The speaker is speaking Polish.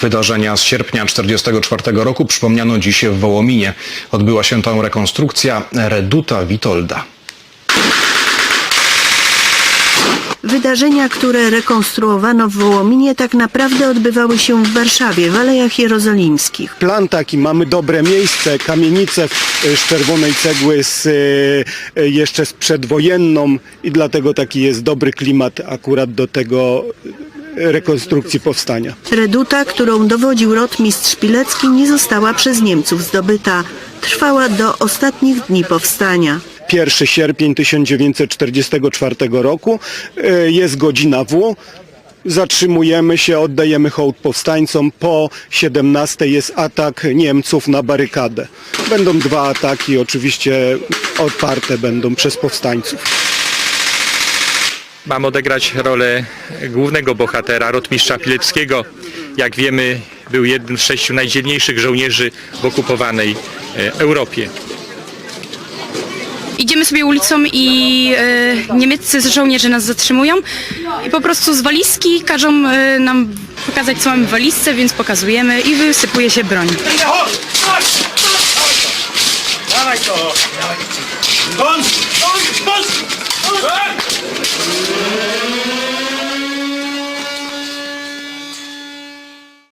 Wydarzenia z sierpnia 1944 roku przypomniano dziś w Wołominie. Odbyła się tam rekonstrukcja Reduta Witolda. Wydarzenia, które rekonstruowano w Wołominie, tak naprawdę odbywały się w Warszawie, w Alejach Jerozolimskich. plan taki, mamy dobre miejsce, kamienicę e, z czerwonej cegły z, e, e, jeszcze z przedwojenną i dlatego taki jest dobry klimat akurat do tego rekonstrukcji powstania. Reduta, którą dowodził rotmistrz Pilecki, nie została przez Niemców zdobyta. Trwała do ostatnich dni powstania. 1 sierpień 1944 roku, e, jest godzina W. Zatrzymujemy się, oddajemy hołd powstańcom. Po 17 jest atak Niemców na barykadę. Będą dwa ataki, oczywiście odparte będą przez powstańców. Mam odegrać rolę głównego bohatera, rotmistrza Pileckiego. Jak wiemy, był jednym z sześciu najdzielniejszych żołnierzy w okupowanej e, Europie. Idziemy sobie ulicą i e, niemieccy żołnierze nas zatrzymują i po prostu z walizki każą e, nam pokazać co mamy w walizce, więc pokazujemy i wysypuje się broń. Dawaj to! Bądź! Bądź! Bądź!